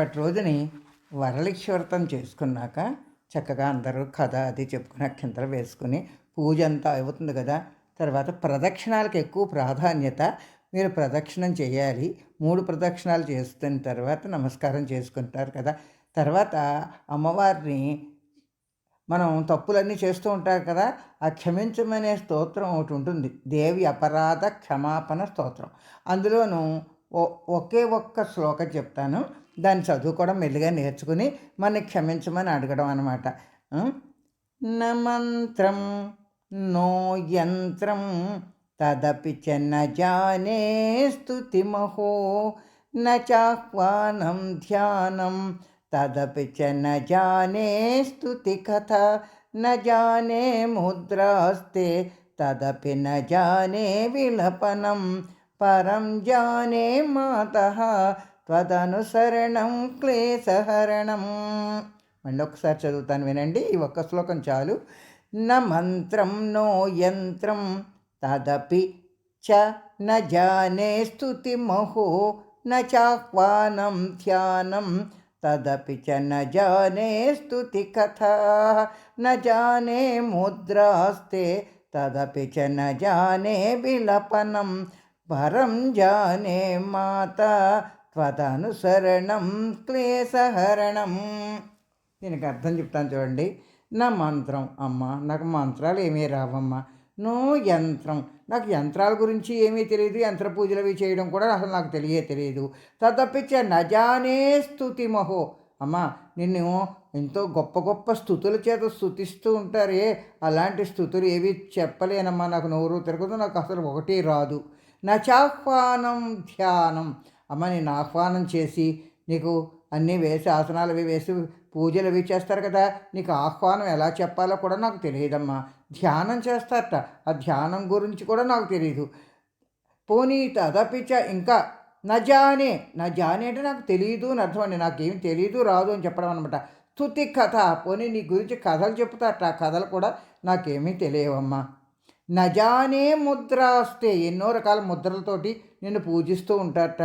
అప్పటి రోజుని వరలక్ష్మి వ్రతం చేసుకున్నాక చక్కగా అందరూ కథ అది చెప్పుకుని అక్షంతలు వేసుకుని పూజ అంతా అవుతుంది కదా. తర్వాత ప్రదక్షిణాలకు ఎక్కువ ప్రాధాన్యత. మీరు ప్రదక్షిణం చేయాలి. మూడు ప్రదక్షిణాలు చేస్తున్న తర్వాత నమస్కారం చేసుకుంటారు కదా. తర్వాత అమ్మవారిని మనం తప్పులన్నీ చేస్తూ ఉంటారు కదా. ఆ క్షమించమనే స్తోత్రం ఒకటి ఉంటుంది. దేవి అపరాధ క్షమాపణ స్తోత్రం. అందులోనూ ఒకే ఒక్క శ్లోకం చెప్తాను. దాన్ని చదువుకోవడం మెల్లిగా నేర్చుకుని మనని క్షమించమని అడగడం అనమాట న మంత్రం నో యంత్రం తదపి చ జానే స్తుతిమహో న చాహ్వానం ధ్యానం తదపి చ జానే స్తుతి కథ న జానే ముద్రాస్తే తదపి న జానే విలపనం పరం జానే మాత త్వదనుసరణం క్లేశహరణం. మళ్ళీ ఒకసారి చదువుతాను వినండి ఈ ఒక్క శ్లోకం చాలు. న మంత్రం నో యంత్రం తదపి చ న జానే స్థుతి మహో న చాహ్వానం ధ్యానం తదపి చ న జానే స్థుతి కథ న జానే ముద్రాస్తే తదపి చ న జానే విలపనం పరం జానే మాత త్వదనుసరణం క్లేశహరణం. దీనికి అర్థం చెప్తాను చూడండి. నా మంత్రం అమ్మ నాకు మంత్రాలు ఏమీ రావమ్మా. నో యంత్రం. నాకు యంత్రాల గురించి ఏమీ తెలియదు. యంత్ర పూజలు అవి చేయడం కూడా అసలు నాకు తెలియే తెలియదు. తదప్పిచ్చ నజానే స్థుతి మహో. అమ్మా నిన్ను ఎంతో గొప్ప గొప్ప స్థుతుల చేత స్థుతిస్తూ ఉంటారే. అలాంటి స్థుతులు ఏవి చెప్పలేనమ్మా. నాకు నోరు తిరగదు. నాకు అసలు ఒకటి రాదు. నచాహ్వానం ధ్యానం. అమ్మ నేను ఆహ్వానం చేసి నీకు అన్నీ వేసి ఆసనాలు అవి వేసి పూజలు అవి చేస్తారు కదా నీకు ఆహ్వానం ఎలా చెప్పాలో కూడా నాకు తెలియదమ్మా. ధ్యానం చేస్తారట. ఆ ధ్యానం గురించి కూడా నాకు తెలియదు పోనీ తదపిచ ఇంకా నజానే నజానే అంటే నాకు తెలియదు అని అర్థం అండి. నాకేం తెలియదు రాదు అని చెప్పడం అనమాట తుతి కథ. పోనీ నీ గురించి కథలు చెప్తారట. ఆ కథలు కూడా నాకేమీ తెలియవమ్మా. నజానే ముద్రాస్తే ఎన్నో రకాల ముద్రలతోటి నిన్ను పూజిస్తూ ఉంటారట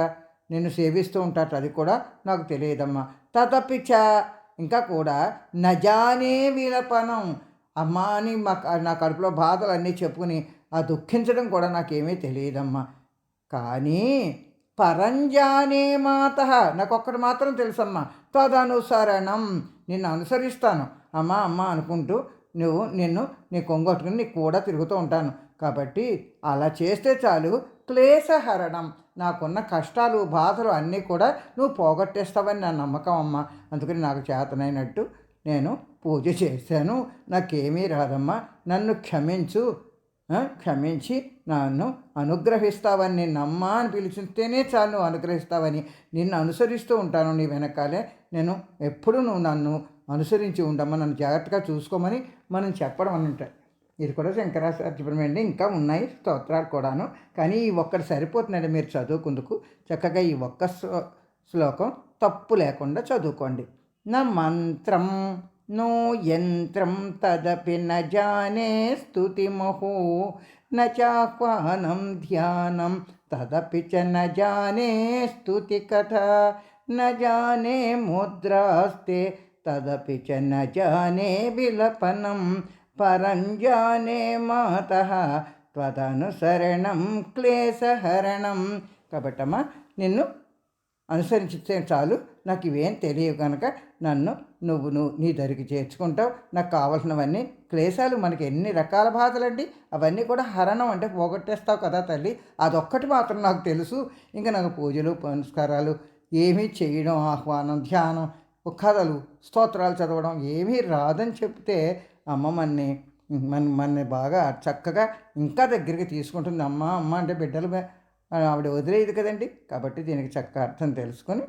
నిన్ను సేవిస్తూ ఉంటారట అది కూడా నాకు తెలియదమ్మా. తదపిచ ఇంకా కూడా నజానే విలపనం. అమ్మా అని మా నా కడుపులో బాధలు అన్నీ చెప్పుకుని ఆ దుఃఖించడం కూడా నాకేమీ తెలియదమ్మా. కానీ పరంజానే మాత నాకు ఒక్కటి మాత్రం తెలుసమ్మా. తదనుసరణం నిన్ను అనుసరిస్తాను. అమ్మా అమ్మ అనుకుంటూ నువ్వు నిన్ను నీ కొంగొట్టుకుని నీ కూడా తిరుగుతూ ఉంటాను. కాబట్టి అలా చేస్తే చాలు. క్లేశహరణం. నాకున్న కష్టాలు బాధలు అన్నీ కూడా నువ్వు పోగొట్టేస్తావని నా నమ్మకం అమ్మ. అందుకని నాకు చేతనైనట్టు నేను పూజ చేశాను. నాకేమీ రాదమ్మా. నన్ను క్షమించు. క్షమించి నన్ను అనుగ్రహిస్తావని నిన్ను అమ్మ అని పిలిచితేనే చాలు నువ్వు అనుగ్రహిస్తావని. నిన్ను అనుసరిస్తూ ఉంటాను నీ వెనకాలే. నేను ఎప్పుడు నువ్వు నన్ను అనుసరించి ఉండమ్మా నన్ను జాగ్రత్తగా చూసుకోమని మనం చెప్పడం అని ఉంటాయి ఇది కూడా శంకరాచార్య అండి ఇంకా ఉన్నాయి స్తోత్రాలు కూడాను. కానీ ఈ ఒక్కటి సరిపోతుందండి మీరు చదువుకుందుకు. చక్కగా ఈ ఒక్క శ్లోకం తప్పు లేకుండా చదువుకోండి. నా మంత్రం నో యంత్రం తదపి నజానే స్థుతిమహో స్తుతిమహో న ధ్యానం తదపి చ నజానే స్థుతి కథ. నజానే ముద్రాస్తే తదపి చ న జానే విలపనం పరంజానే మాత త్వదనుసరణం క్లేశహరణం. కాబట్టమ్మా నిన్ను అనుసరించితే చాలు నాకు ఇవేం తెలియవు కనుక నన్ను నువ్వు నువ్వు నీ దరికి చేర్చుకుంటావు. నాకు కావలసినవన్నీ క్లేశాలు మనకి ఎన్ని రకాల బాధలండి? అవన్నీ కూడా హరణం అంటే పోగొట్టేస్తావు కదా తల్లి. అదొక్కటి మాత్రం నాకు తెలుసు. ఇంకా నాకు పూజలు పునస్కారాలు ఏమీ చేయడం ఆహ్వానం ధ్యానం కథలు స్తోత్రాలు చదవడం ఏమీ రాదని చెప్తే అమ్మ మన్ని మన మన్ని బాగా చక్కగా ఇంకా దగ్గరికి తీసుకుంటుంది. అమ్మ అమ్మ అంటే బిడ్డలు ఆవిడ వదిలేదు కదండి. కాబట్టి దీనికి చక్కగా అర్థం తెలుసుకొని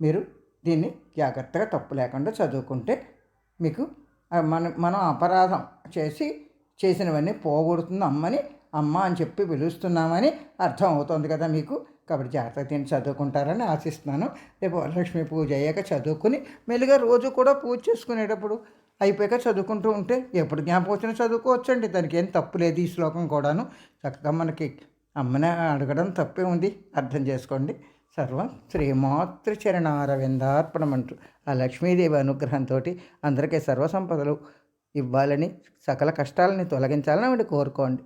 మీరు దీన్ని జాగ్రత్తగా తప్పు లేకుండా చదువుకుంటే మీకు మన మనం అపరాధం చేసి చేసినవన్నీ పోగొడుతుంది అమ్మని అమ్మ అని చెప్పి పిలుస్తున్నామని అర్థం అవుతుంది కదా మీకు. కాబట్టి జాగ్రత్తగా తిని చదువుకుంటారని ఆశిస్తున్నాను. రేపు వరలక్ష్మి పూజ అయ్యాక చదువుకుని మెల్లిగా రోజు కూడా పూజ చేసుకునేటప్పుడు అయిపోయాక చదువుకుంటూ ఉంటే ఎప్పుడు జ్ఞాపకం వచ్చినా చదువుకోవచ్చండి. దానికి ఏం తప్పు లేదు ఈ శ్లోకం కూడాను. చక్కగా మనకి అమ్మని అడగడం తప్పే ఉంది. అర్థం చేసుకోండి. సర్వం శ్రీమాతృచరణారవిందార్పణం అంటూ ఆ లక్ష్మీదేవి అనుగ్రహంతో అందరికీ సర్వసంపదలు ఇవ్వాలని సకల కష్టాలని తొలగించాలని ఆవిడ కోరుకోండి.